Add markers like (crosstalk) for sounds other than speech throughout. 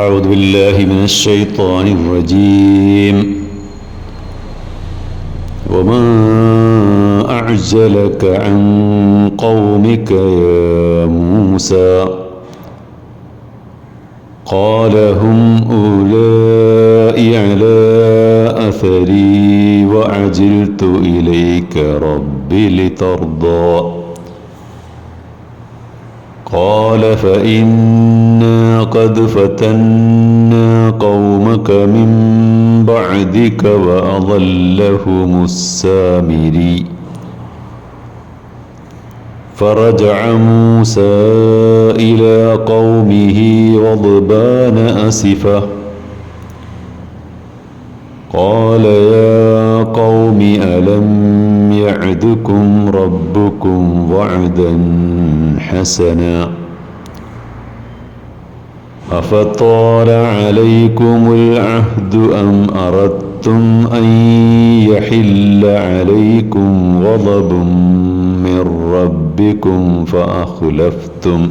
أعوذ بالله من الشيطان الرجيم. وما أعجلك عن قومك يا موسى؟ قال هم أولئك على أثري وعجلت إليك رب لترضى. قال فإنا قد فتنا قومك من بعدك وأضلهم السامري. فرجع موسى إلى قومه غضبان أسفه. قال يا قوم ألم يعدكم ربكم وعدا حسنا أفطال عليكم العهد أم أردتم أن يحل عليكم غضب من ربكم فأخلفتم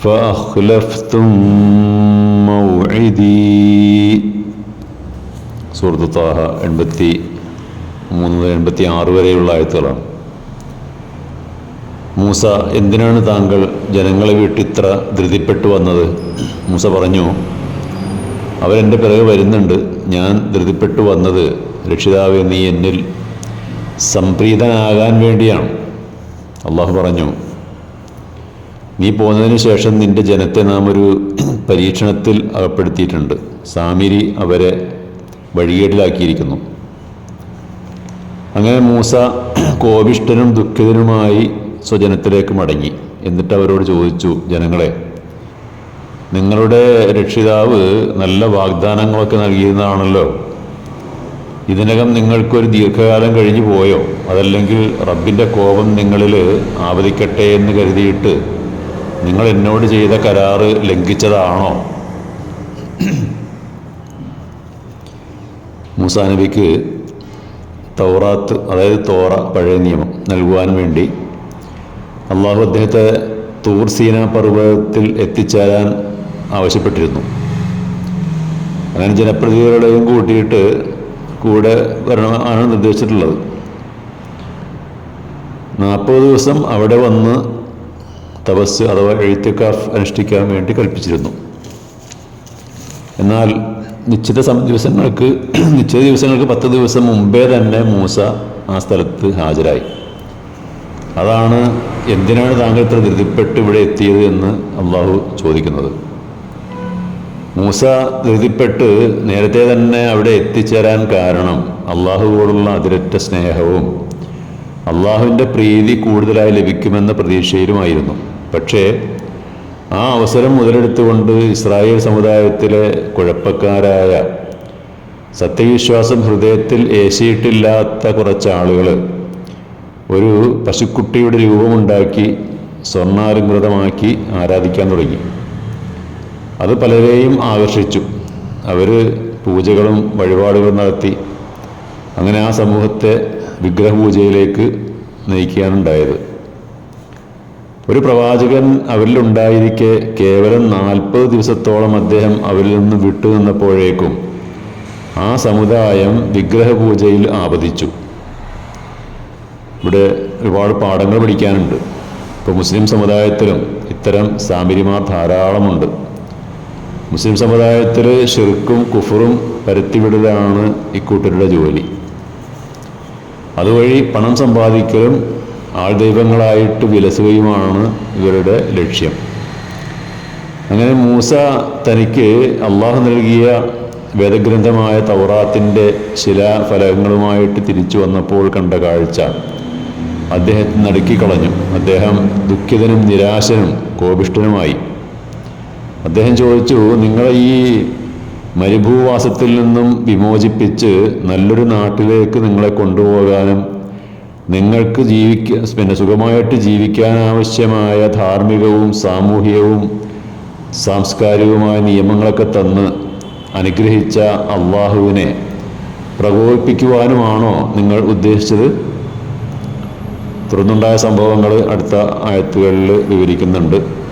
فأخلفتم موعدي സൂറത്ത് താഹ എൺപത്തി മൂന്ന് മുതൽ എൺപത്തി ആറ് വരെയുള്ള ആയത്തുകളാണ് മൂസ എന്തിനാണ് താങ്കൾ ജനങ്ങളെ വിട്ട് ഇത്ര ധൃതിപ്പെട്ടു വന്നത്? മൂസ പറഞ്ഞു അവരെന്റെ പിറകെ വരുന്നുണ്ട്. ഞാൻ ധൃതിപ്പെട്ടു വന്നത് രക്ഷിതാവെ നീ എന്നിൽ സംപ്രീതനാകാൻ വേണ്ടിയാണ്. അള്ളാഹു പറഞ്ഞു നീ പോകുന്നതിന് ശേഷം നിന്റെ ജനത്തെ നാം ഒരു (clears throat) പരീക്ഷണത്തിൽ അകപ്പെടുത്തിയിട്ടുണ്ട്. സാമിരി അവരെ വഴികേടിലാക്കിയിരിക്കുന്നു. അങ്ങനെ മൂസ (clears throat) കോപിഷ്ടനും ദുഃഖിതനുമായി സ്വജനത്തിലേക്ക് മടങ്ങി. എന്നിട്ട് അവരോട് ചോദിച്ചു ജനങ്ങളെ നിങ്ങളുടെ രക്ഷിതാവ് നല്ല വാഗ്ദാനങ്ങളൊക്കെ നൽകിയിരുന്നതാണല്ലോ. ഇതിനകം നിങ്ങൾക്കൊരു ദീർഘകാലം കഴിഞ്ഞു പോയോ? അതല്ലെങ്കിൽ റബ്ബിന്റെ കോപം നിങ്ങളിൽ ആവതിക്കട്ടെ എന്ന് കരുതിയിട്ട് നിങ്ങൾ എന്നോട് ചെയ്ത കരാറ് ലംഘിച്ചതാണോ? മൂസാ നബിക്ക് തൗറാത്ത് അതായത് തോറ പഴയ നിയമം നൽകുവാൻ വേണ്ടി അള്ളാഹു അദ്ദേഹത്തെ തൂർ സീന പർവതത്തിൽ എത്തിച്ചേരാൻ ആവശ്യപ്പെട്ടിരുന്നു. അങ്ങനെ ജനപ്രതിനിധികളുടെയും കൂട്ടിയിട്ട് കൂടെ വരണമാണ് നിർദ്ദേശിച്ചിട്ടുള്ളത്. നാൽപ്പത് ദിവസം അവിടെ വന്ന് തപസ് അഥവാ എഴുത്തക്കാഫ് അനുഷ്ഠിക്കാൻ വേണ്ടി കൽപ്പിച്ചിരുന്നു. എന്നാൽ നിശ്ചിത ദിവസങ്ങൾക്ക് നിശ്ചിത ദിവസങ്ങൾക്ക് പത്ത് ദിവസം മുമ്പേ തന്നെ മൂസ ആ സ്ഥലത്ത് ഹാജരായി. അതാണ് എന്തിനാണ് താങ്കൾ ഇത്ര ധൃതിപ്പെട്ട് ഇവിടെ എത്തിയത് എന്ന് അള്ളാഹു ചോദിക്കുന്നത്. മൂസ ധൃതിപ്പെട്ട് നേരത്തെ തന്നെ അവിടെ എത്തിച്ചേരാൻ കാരണം അള്ളാഹുവോടുള്ള അതിരറ്റ സ്നേഹവും അള്ളാഹുവിന്റെ പ്രീതി കൂടുതലായി ലഭിക്കുമെന്ന പ്രതീക്ഷയിലുമായിരുന്നു. പക്ഷേ ആ അവസരം മുതലെടുത്തുകൊണ്ട് ഇസ്രായേൽ സമുദായത്തിലെ കുഴപ്പക്കാരായ സത്യവിശ്വാസം ഹൃദയത്തിൽ ഏശിയിട്ടില്ലാത്ത കുറച്ച് ആളുകൾ ഒരു പശുക്കുട്ടിയുടെ രൂപമുണ്ടാക്കി സ്വർണാലങ്കൃതമാക്കി ആരാധിക്കാൻ തുടങ്ങി. അത് പലരെയും ആകർഷിച്ചു. അവർ പൂജകളും വഴിപാടുകളും നടത്തി. അങ്ങനെ ആ സമൂഹത്തെ വിഗ്രഹപൂജയിലേക്ക് നയിക്കാനുണ്ടായത് ഒരു പ്രവാചകൻ അവരിലുണ്ടായിരിക്കെ കേവലം നാൽപ്പത് ദിവസത്തോളം അദ്ദേഹം അവരിൽ നിന്ന് വിട്ടുനിന്നപ്പോഴേക്കും ആ സമുദായം വിഗ്രഹപൂജയിൽ ആപതിച്ചു. ഇവിടെ ഒരുപാട് പാഠങ്ങൾ പഠിക്കാനുണ്ട്. ഇപ്പോൾ മുസ്ലിം സമുദായത്തിലും ഇത്തരം സാമിരിമാർ ധാരാളമുണ്ട്. മുസ്ലിം സമുദായത്തിൽ ഷിർക്കും കുഫറും പരത്തിവിടലാണ് ഇക്കൂട്ടരുടെ ജോലി. അതുവഴി പണം സമ്പാദിക്കലും ആൾദൈവങ്ങളായിട്ട് വിലസുകയുമാണ് ഇവരുടെ ലക്ഷ്യം. അങ്ങനെ മൂസ തനിക്ക് അള്ളാഹു നൽകിയ വേദഗ്രന്ഥമായ തൗറാത്തിന്റെ ശിലാഫലങ്ങളുമായിട്ട് തിരിച്ചു വന്നപ്പോൾ കണ്ട കാഴ്ച. അദ്ദേഹത്തെ നടുക്കിക്കളഞ്ഞു. അദ്ദേഹം ദുഃഖിതനും നിരാശനും കോപിഷ്ഠനുമായി. അദ്ദേഹം ചോദിച്ചു നിങ്ങളെ ഈ മരുഭൂവാസത്തിൽ നിന്നും വിമോചിപ്പിച്ച് നല്ലൊരു നാട്ടിലേക്ക് നിങ്ങളെ കൊണ്ടുപോകാനും നിങ്ങൾക്ക് ജീവിക്ക പിന്നെ സുഖമായിട്ട് ജീവിക്കാൻ ആവശ്യമായ ധാർമ്മികവും സാമൂഹികവും സാംസ്കാരികവുമായ നിയമങ്ങളൊക്കെ തന്ന് അനുഗ്രഹിച്ച അള്ളാഹുവിനെ പ്രകോപിപ്പിക്കുവാനുമാണോ നിങ്ങൾ ഉദ്ദേശിച്ചത്? തുടർന്നുണ്ടായ സംഭവങ്ങൾ അടുത്ത ആയത്തുകളിൽ വിവരിക്കുന്നുണ്ട്.